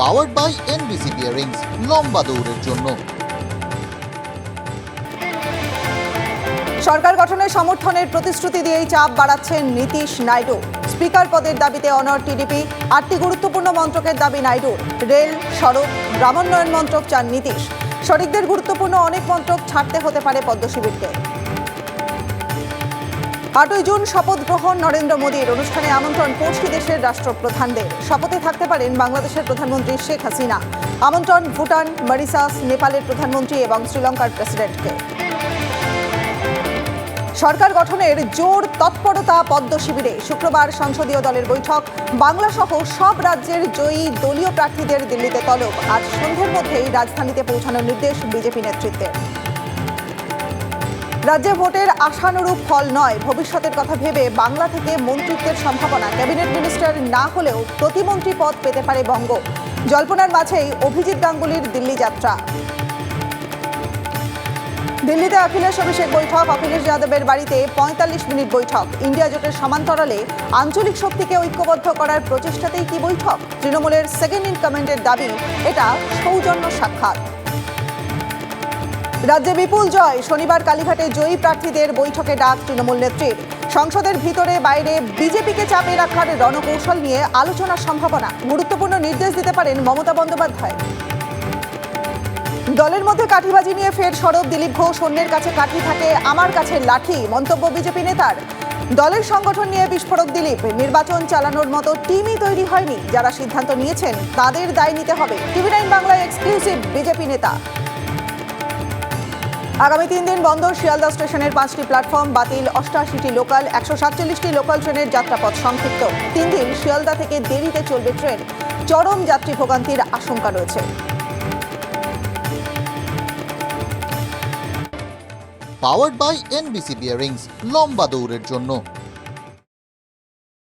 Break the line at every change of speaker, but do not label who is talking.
Powered by NBC bearings লম্বা দৌড়ের জন্য।
সরকার গঠনের সমর্থনের প্রতিশ্রুতি দিয়েই চাপ বাড়াচ্ছেন নীতিশ নাইডু। স্পিকার পদের দাবিতে অনর টিডিপি আটটি গুরুত্বপূর্ণ মন্ত্রকের দাবি নাইডুর রেল, সড়ক, গ্রামোন্নয়ন মন্ত্রক চান নীতিশ। শরিকদের গুরুত্বপূর্ণ অনেক মন্ত্রক ছাড়তে হতে পারে পদ্ম শিবিরকে আটই জুন শপথ গ্রহণ নরেন্দ্র মোদীর অনুষ্ঠানে আমন্ত্রণ পড়শি দেশের রাষ্ট্রপ্রধানদের। শপথে থাকতে পারেন বাংলাদেশের প্রধানমন্ত্রী শেখ হাসিনা। আমন্ত্রণ ভুটান মরিসাস নেপালের প্রধানমন্ত্রী এবং শ্রীলঙ্কার প্রেসিডেন্টকে। সরকার গঠনের জোর তৎপরতা পদ্ম শিবিরে শুক্রবার সংসদীয় দলের বৈঠক। বাংলা সহ সব রাজ্যের জয়ী দলীয় প্রার্থীদের দিল্লিতে তলব। আজ সন্ধ্যের মধ্যেই রাজধানীতে পৌঁছানোর নির্দেশ বিজেপি নেতৃত্বের। রাজ্যে ভোটের আশানুরূপ ফল নয়। ভবিষ্যতের কথা ভেবে বাংলা থেকে মন্ত্রিত্বের সম্ভাবনা। ক্যাবিনেট মিনিস্টার না হলেও প্রতিমন্ত্রী পদ পেতে পারে বঙ্গ। জল্পনার মাঝেই অভিজিৎ গাঙ্গুলির দিল্লি যাত্রা। দিল্লিতে অখিলেশ অভিষেক বৈঠক। অখিলেশ যাদবের বাড়িতে পঁয়তাল্লিশ মিনিট বৈঠক। ইন্ডিয়া জোটের সমান্তরালে আঞ্চলিক শক্তিকে ঐক্যবদ্ধ করার প্রচেষ্টাতেই কি বৈঠক? তৃণমূলের সেকেন্ড ইন কমান্ডের দাবি, এটা সৌজন্য সাক্ষাৎ। রাজ্যে বিপুল জয়। শনিবার কালীঘাটে জয়ী প্রার্থীদের বৈঠকে ডাক তৃণমূল নেত্রীর সংসদের ভিতরে বাইরে বিজেপিকে চাপে রাখার রণকৌশল নিয়ে আলোচনার সম্ভাবনা। গুরুত্বপূর্ণ নির্দেশ দিতে পারেন মমতা বন্দ্যোপাধ্যায়। দলের মধ্যে কাঠিবাজি নিয়ে ফের সরব দিলীপ ঘোষ। অন্যের কাছে কাঠি থাকে, আমার কাছে লাঠি, মন্তব্য বিজেপি নেতার। দলের সংগঠন নিয়ে বিস্ফোরক দিলীপ। নির্বাচন চালানোর মতো টিমই তৈরি হয়নি। যারা সিদ্ধান্ত নিয়েছেন, তাদের দায় নিতে হবে। টিভি নাইন বাংলায় এক্সক্লুসিভ বিজেপি নেতা। আগামী তিন দিন বন্ধ শিয়ালদা স্টেশনের পাঁচটি প্ল্যাটফর্ম, বাতিল অষ্টাশিটি লোকাল, একশো সাতচল্লিশটি লোকাল ট্রেনের যাত্রাপথ সংক্ষিপ্ত। তিন দিন শিয়ালদা থেকে দেরিতে চলবে ট্রেন। চরম যাত্রী ভোগান্তির আশঙ্কা রয়েছে।
পাওয়ার্ড বাই এনবিসি বিয়ারিংস লম্বা দৌড়ের জন্য।